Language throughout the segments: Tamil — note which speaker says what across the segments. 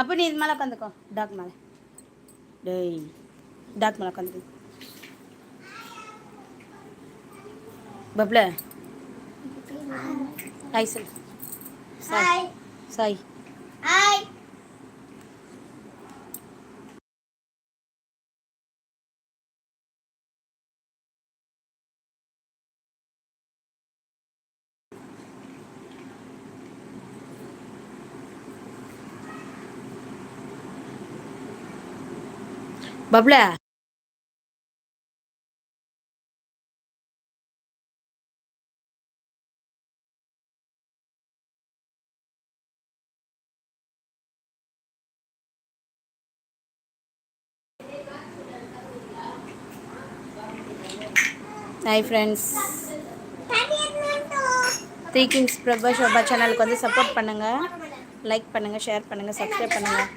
Speaker 1: அப்போ நீ இது மேலே உட்காந்துக்கோ. டாக் மேலே. டேய் டாக் மேலே உட்காந்துக்கோ. பப்ல. ஹாய் சொல் சாய் Sai
Speaker 2: hi
Speaker 1: பப்ல hi friends three kings Prabha Shobha சேனலுக்கு வந்து சப்போர்ட் பண்ணுங்கள் லைக் பண்ணுங்கள் ஷேர் பண்ணுங்கள் சப்ஸ்கிரைப் பண்ணுங்கள்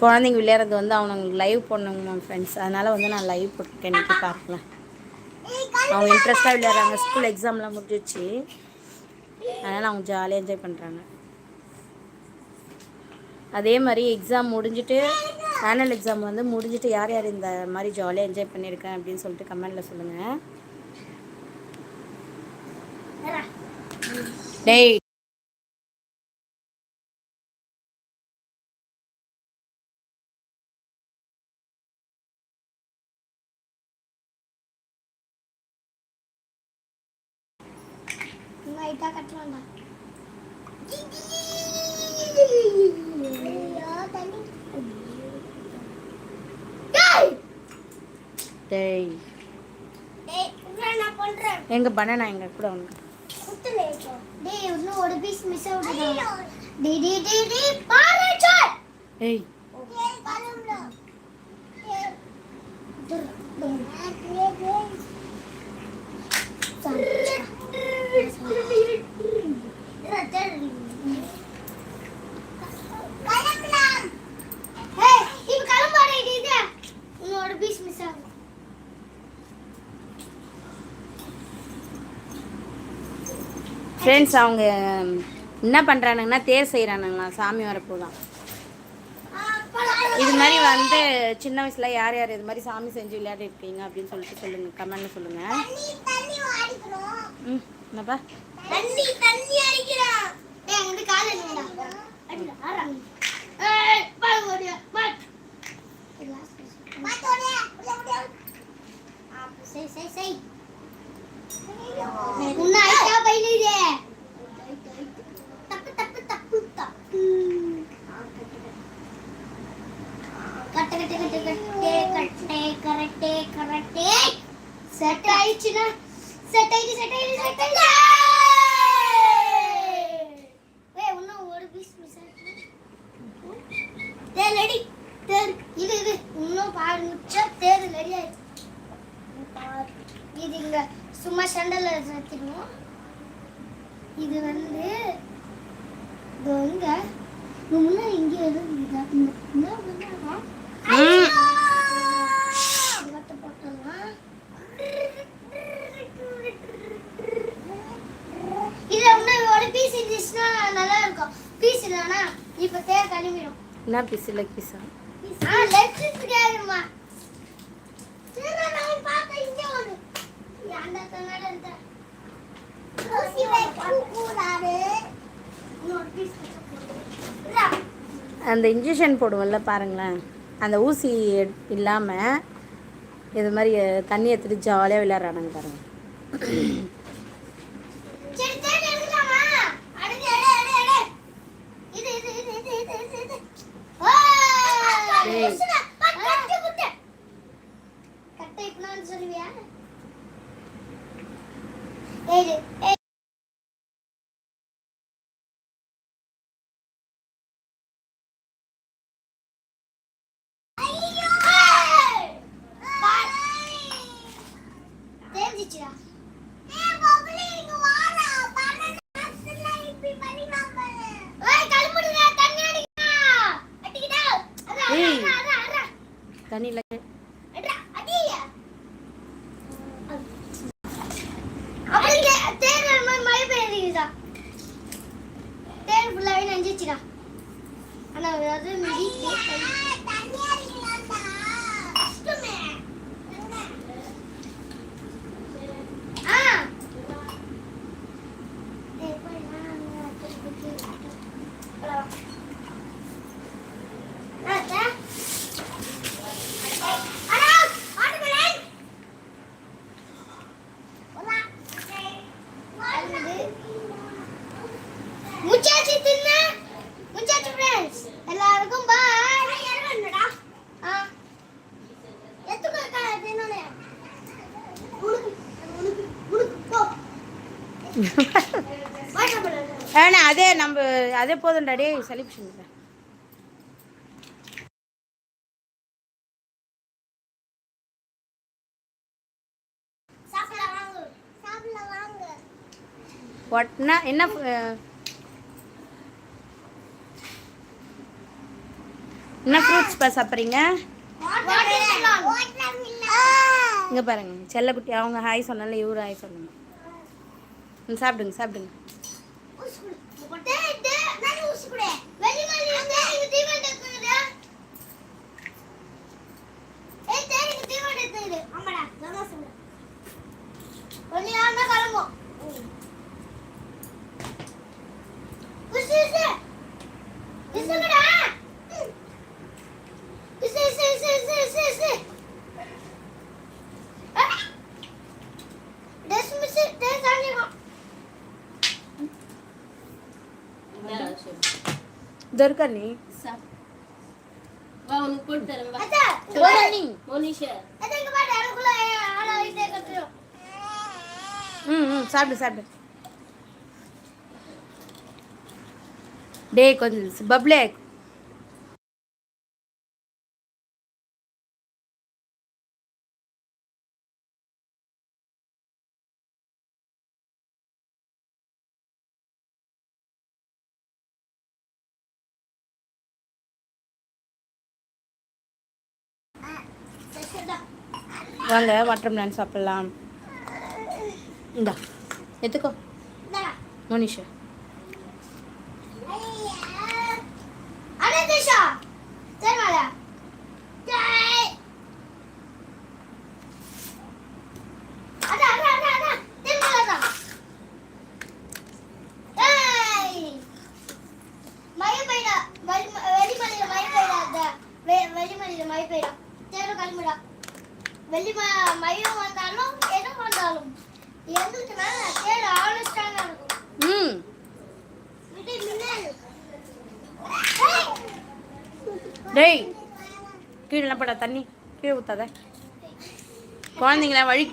Speaker 1: குழந்தைங்க விளையாடுறது வந்து அவனுங்களுக்கு லைவ் பண்ணுங்க ஃப்ரெண்ட்ஸ் அதனால் வந்து நான் லைவ் போட்டுருக்கேன் இன்றைக்கி பார்க்கலாம். அவங்க இன்ட்ரெஸ்ட்டாக விளையாடுறாங்க. ஸ்கூல் எக்ஸாம்லாம் முடிஞ்சிச்சு அதனால் அவங்க ஜாலியாக என்ஜாய் பண்ணுறாங்க அதே மாதிரி எக்ஸாம் முடிஞ்சிட்டு ஆனுவல் எக்ஸாம் வந்து முடிஞ்சிட்டு யார் யார் இந்த மாதிரி ஜாலியாக என்ஜாய் பண்ணியிருக்கேன் அப்படின்னு சொல்லிட்டு கமெண்டில் சொல்லுங்கள் டேய்
Speaker 2: லைட்டா கட்டலாம்டா
Speaker 1: எங்கள் பனானா எங்கள் கூட ஒன்று.
Speaker 2: டேய் இன்னும் ஒரு பீஸ் மிஸ் ஆகுது டி டி டி டி பாரு சார்.
Speaker 1: ஏய்.
Speaker 2: ஏய்
Speaker 1: ஃப்ரெண்ட்ஸ் அவங்க என்ன பண்ணுறானுங்கன்னா தேர் செய்கிறானுங்களா சாமி வரப்போ தான் இது மாதிரி வந்து சின்ன வயசுல யார் யார் இது மாதிரி சாமி செஞ்சு விளையாடி இருக்கீங்க அப்படின்னு சொல்லிட்டு சொல்லுங்கள் கமெண்ட்ல சொல்லுங்கள்
Speaker 2: தண்ணி தண்ணி
Speaker 1: ம் என்னப்பா
Speaker 2: சரி தண்ணி அடிக்கிறான் டேய் அங்க கால என்னடா அடிடா ஆறா ஏய் பால் ஓடியா பால் பால் ஓடியா உள்ள ஓடியா ஆ சை சை சை உன்ன ஐயா பைலிதே தப்பு தப்பு தப்பு தப்பு கட்ட கட்ட கட்ட கட்டே கட்டே கரட்டே கரட்டே செட் ஆயிடுச்சுனா செட் ஆயிடுச்சு செட் ஆயிடுச்சு செட் ஆயிடுச்சு ஏய் இன்னும் ஒரு பீஸ் மிஸ் ஆயிடுச்சு தேர் ரெடி தேர் இது இது இன்னும் பாரு முச்சா தேர் ரெடி ஆயிடுச்சு பாரு. இது இங்க சும்மா சண்டல வச்சிருவோம் இது வந்து இது இங்க முன்ன இங்க இருக்கு என்ன பண்ணா
Speaker 1: ம்.
Speaker 2: இவத்த போட்டலாம் இதுல இன்னும் ஒரு பீஸ் இருந்துச்சுன்னா நல்லா இருக்கும் பீஸ் இல்லைன்னா இப்ப தேர் கழுவிடும்.
Speaker 1: என்ன பீஸ் இல்லை பீஸா
Speaker 2: ஆ? லெஃப்ட் சரி நான் பார்க்க இங்க ஒன்று அந்த கண்ணாடி இருந்த கூடாது
Speaker 1: அந்த இன்ஜெக்ஷன் போடுவோம்ல பாருங்களேன். அந்த ஊசி இல்லாமல் இது மாதிரி தண்ணி எடுத்துட்டு ஜாலியாக விளையாடுறானுங்க பாருங்க.
Speaker 2: சரி
Speaker 3: அதாவது
Speaker 2: மிதி அதே நம்ம அதே
Speaker 3: போதும்டா டே செலிப்ஷன்
Speaker 2: ஒட்னா என்ன என்ன ஃப்ரூட்ஸ் பா சாப்பிட்றீங்க? இங்கே பாருங்க செல்லக்குட்டி அவங்க ஹாய் சொன்னால இவரு ஹாய் சொன்னாங்க. சாப்பிடுங்க சாப்பிடுங்க. దొరకని సాப்பிடு சாப்பிடு டே கொஞ்சம் பப்ளே வாங்க வாட்டர் மிலான் சாப்பிட்லாம். இந்தா எடுத்துக்கோ. மோனிஷா. தண்ணி கீழே ஊத்தாத. குழந்தைங்கள வழி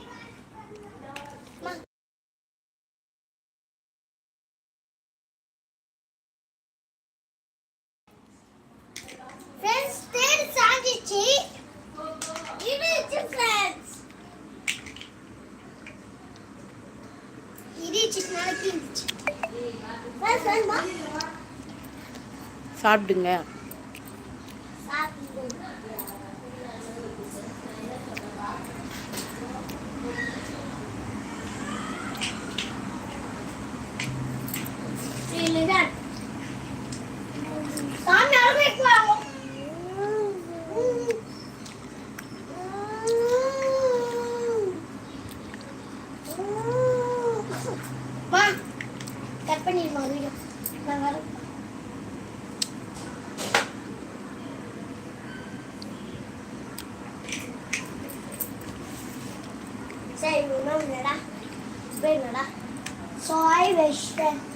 Speaker 2: சாப்பிடுங்க.
Speaker 3: Yes, sir.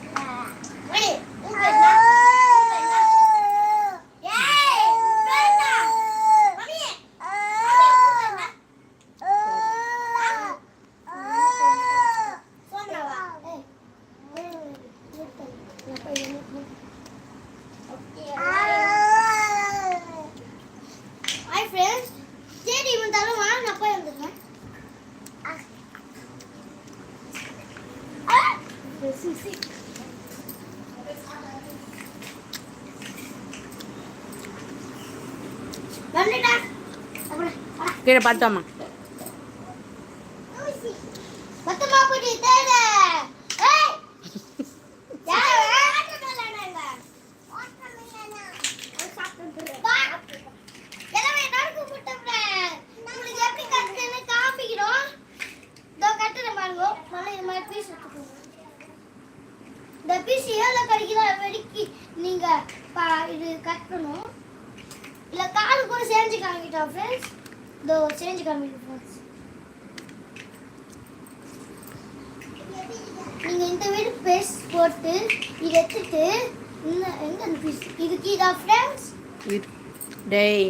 Speaker 3: কেটে বাদ দাও মা இந்த வீடு பேஸ் போட்டு இதை எடுத்துட்டு எங்கே அந்த பீஸ் இதுக்கு இதா ஃப்ரெண்ட்ஸ்
Speaker 2: டேய்.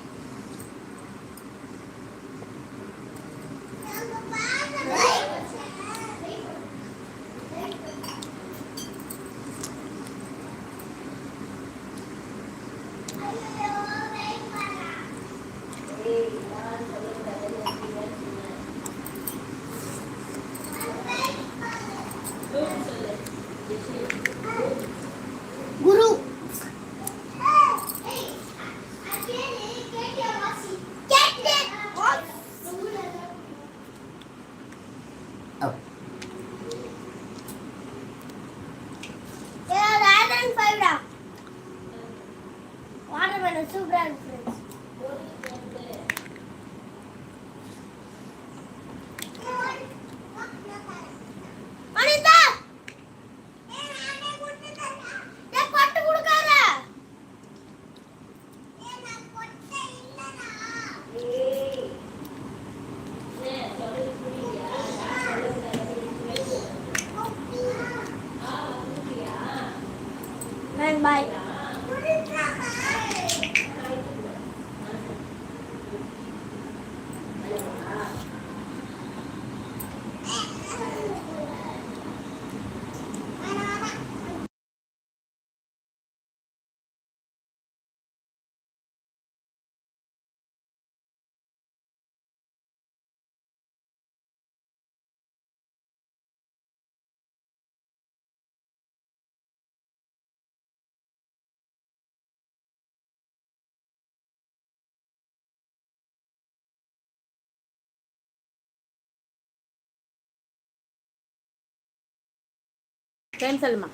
Speaker 2: ఏం సల్మా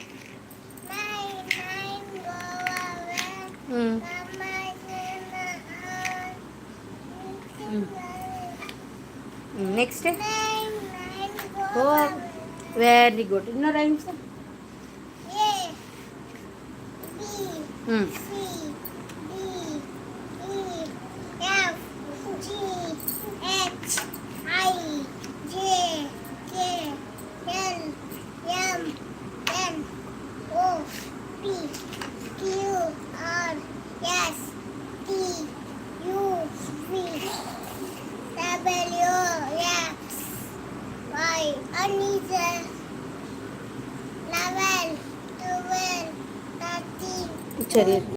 Speaker 2: నెక్స్ట్ ఓ
Speaker 3: వెరీ గుడ్ ఇన్నో
Speaker 2: రైమ్స్